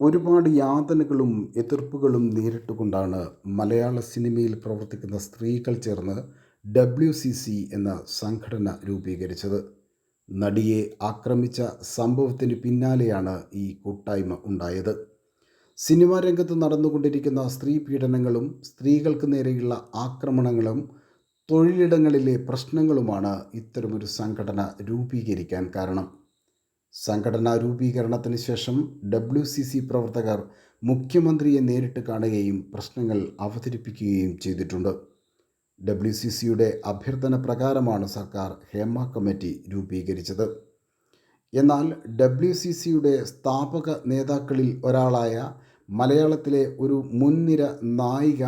ഒരുപാട് യാതനകളും എതിർപ്പുകളും നേരിട്ടുകൊണ്ടാണ് മലയാള സിനിമയിൽ പ്രവർത്തിക്കുന്ന സ്ത്രീകൾ ചേർന്ന് ഡബ്ല്യു സി സി എന്ന സംഘടന രൂപീകരിച്ചത്. നടിയെ ആക്രമിച്ച സംഭവത്തിന് പിന്നാലെയാണ് ഈ കൂട്ടായ്മ ഉണ്ടായത്. സിനിമാ രംഗത്ത് നടന്നുകൊണ്ടിരിക്കുന്ന സ്ത്രീ പീഡനങ്ങളും സ്ത്രീകൾക്ക് നേരെയുള്ള ആക്രമണങ്ങളും തൊഴിലിടങ്ങളിലെ പ്രശ്നങ്ങളുമാണ് ഇത്തരമൊരു സംഘടന രൂപീകരിക്കാൻ കാരണം. സംഘടനാ രൂപീകരണത്തിന് ശേഷം ഡബ്ല്യു സി സി പ്രവർത്തകർ മുഖ്യമന്ത്രിയെ നേരിട്ട് കാണുകയും പ്രശ്നങ്ങൾ അവതരിപ്പിക്കുകയും ചെയ്തിട്ടുണ്ട്. ഡബ്ല്യു സി സിയുടെ അഭ്യർത്ഥന പ്രകാരമാണ് സർക്കാർ ഹേമ കമ്മിറ്റി രൂപീകരിച്ചത്. എന്നാൽ ഡബ്ല്യു സി സിയുടെ സ്ഥാപക നേതാക്കളിൽ ഒരാളായ മലയാളത്തിലെ ഒരു മുൻനിര നായിക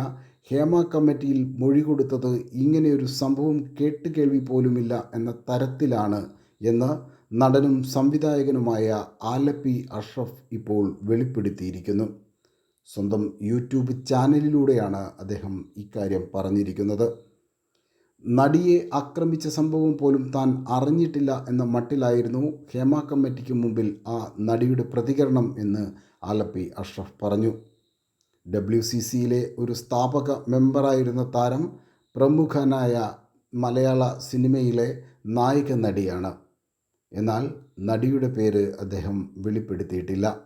ഹേമ കമ്മിറ്റിയിൽ മൊഴി കൊടുത്തത് ഇങ്ങനെയൊരു സംഭവം കേട്ടുകേൾവി പോലുമില്ല എന്ന തരത്തിലാണ് എന്ന് നടനും സംവിധായകനുമായ ആലപ്പി അഷ്റഫ് ഇപ്പോൾ വെളിപ്പെടുത്തിയിരിക്കുന്നു. സ്വന്തം യൂട്യൂബ് ചാനലിലൂടെയാണ് അദ്ദേഹം ഇക്കാര്യം പറഞ്ഞിരിക്കുന്നത്. നടിയെ ആക്രമിച്ച സംഭവം പോലും താൻ അറിഞ്ഞിട്ടില്ല എന്ന മട്ടിലായിരുന്നു ഹേമ കമ്മിറ്റിക്ക് മുമ്പിൽ ആ നടിയുടെ പ്രതികരണം എന്ന് ആലപ്പി അഷ്റഫ് പറഞ്ഞു. ഡബ്ല്യു സി സിയിലെ ഒരു സ്ഥാപക മെമ്പറായിരുന്ന താരം പ്രമുഖനായ മലയാള സിനിമയിലെ നായിക നടിയാണ് എന്നാൽ നടിയുടെ പേര് അദ്ദേഹം വെളിപ്പെടുത്തിയിട്ടില്ല.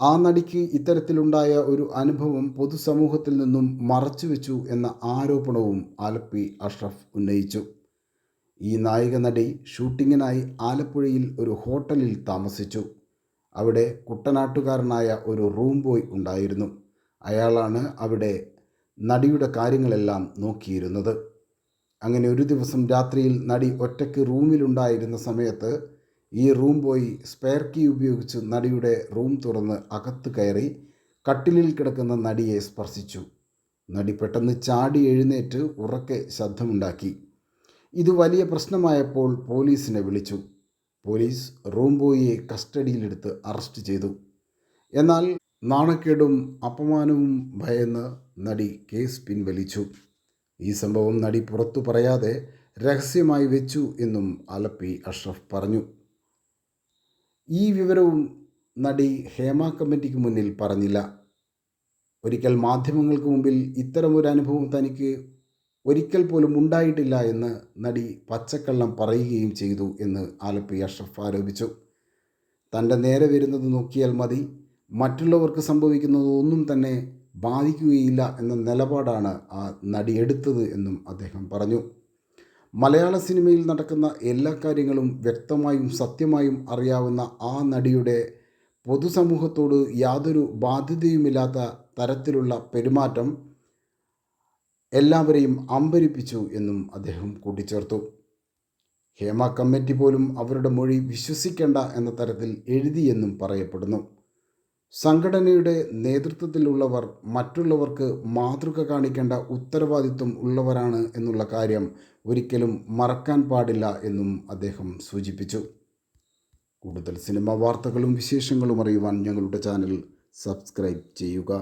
ആ നടിക്ക് ഇത്തരത്തിലുണ്ടായ ഒരു അനുഭവം പൊതുസമൂഹത്തിൽ നിന്നും മറച്ചുവെച്ചു എന്ന ആരോപണവും ആലപ്പി അഷ്റഫ് ഉന്നയിച്ചു. ഈ നായിക നടി ഷൂട്ടിങ്ങിനായി ആലപ്പുഴയിൽ ഒരു ഹോട്ടലിൽ താമസിച്ചു. അവിടെ കുട്ടനാട്ടുകാരനായ ഒരു റൂം ബോയ് ഉണ്ടായിരുന്നു. അയാളാണ് അവിടെ നടിയുടെ കാര്യങ്ങളെല്ലാം നോക്കിയിരുന്നത്. അങ്ങനെ ഒരു ദിവസം രാത്രിയിൽ നടി ഒറ്റയ്ക്ക് റൂമിലുണ്ടായിരുന്ന സമയത്ത് ഈ റൂം പോയി സ്പെയർ കീ ഉപയോഗിച്ച് നടിയുടെ റൂം തുറന്ന് അകത്ത് കയറി കട്ടിലിൽ കിടക്കുന്ന നടിയെ സ്പർശിച്ചു. നടി പെട്ടെന്ന് ചാടി എഴുന്നേറ്റ് ഉറക്കെ ശബ്ദമുണ്ടാക്കി. ഇത് വലിയ പ്രശ്നമായപ്പോൾ പോലീസിനെ വിളിച്ചു. പോലീസ് റൂം ബോയിയെ കസ്റ്റഡിയിലെടുത്ത് അറസ്റ്റ് ചെയ്തു. എന്നാൽ നാണക്കേടും അപമാനവും ഭയന്ന് നടി കേസ് പിൻവലിച്ചു. ഈ സംഭവം നടി പുറത്തു പറയാതെ രഹസ്യമായി വെച്ചു എന്നും ആലപ്പി അഷ്റഫ് പറഞ്ഞു. ഈ വിവരവും നടി ഹേമ കമ്മിറ്റിക്ക് മുന്നിൽ പറഞ്ഞില്ല. ഒരിക്കൽ മാധ്യമങ്ങൾക്ക് മുമ്പിൽ ഇത്തരമൊരു അനുഭവം തനിക്ക് ഒരിക്കൽ പോലും ഉണ്ടായിട്ടില്ല എന്ന് നടി പച്ചക്കള്ളം പറയുകയും ചെയ്തു എന്ന് ആലപ്പി അഷ്റഫ് ആരോപിച്ചു. തന്റെ നേരെ വരുന്നത് നോക്കിയാൽ മതി. മറ്റുള്ളവർക്ക് സംഭവിക്കുന്നത് ഒന്നും തന്നെ ബാധിക്കുകയില്ല എന്ന നിലപാടാണ് ആ നടി എടുത്തത് എന്നും അദ്ദേഹം പറഞ്ഞു. മലയാള സിനിമയിൽ നടക്കുന്ന എല്ലാ കാര്യങ്ങളും വ്യക്തമായും സത്യമായും അറിയാവുന്ന ആ നടിയുടെ പൊതുസമൂഹത്തോട് യാതൊരു ബാധ്യതയുമില്ലാത്ത തരത്തിലുള്ള പെരുമാറ്റം എല്ലാവരെയും അമ്പരിപ്പിച്ചു എന്നും അദ്ദേഹം കൂട്ടിച്ചേർത്തു. ഹേമ കമ്മിറ്റി പോലും അവരുടെ മൊഴി വിശ്വസിക്കേണ്ട എന്ന തരത്തിൽ എഴുതിയെന്നും പറയപ്പെടുന്നു. സംഘടനയുടെ നേതൃത്വത്തിലുള്ളവർ മറ്റുള്ളവർക്ക് മാതൃക കാണിക്കേണ്ട ഉത്തരവാദിത്വം ഉള്ളവരാണ് എന്നുള്ള കാര്യം ഒരിക്കലും മറക്കാൻ പാടില്ല എന്നും അദ്ദേഹം സൂചിപ്പിച്ചു. കൂടുതൽ സിനിമാ വാർത്തകളും വിശേഷങ്ങളും അറിയുവാൻ ഞങ്ങളുടെ ചാനൽ സബ്സ്ക്രൈബ് ചെയ്യുക.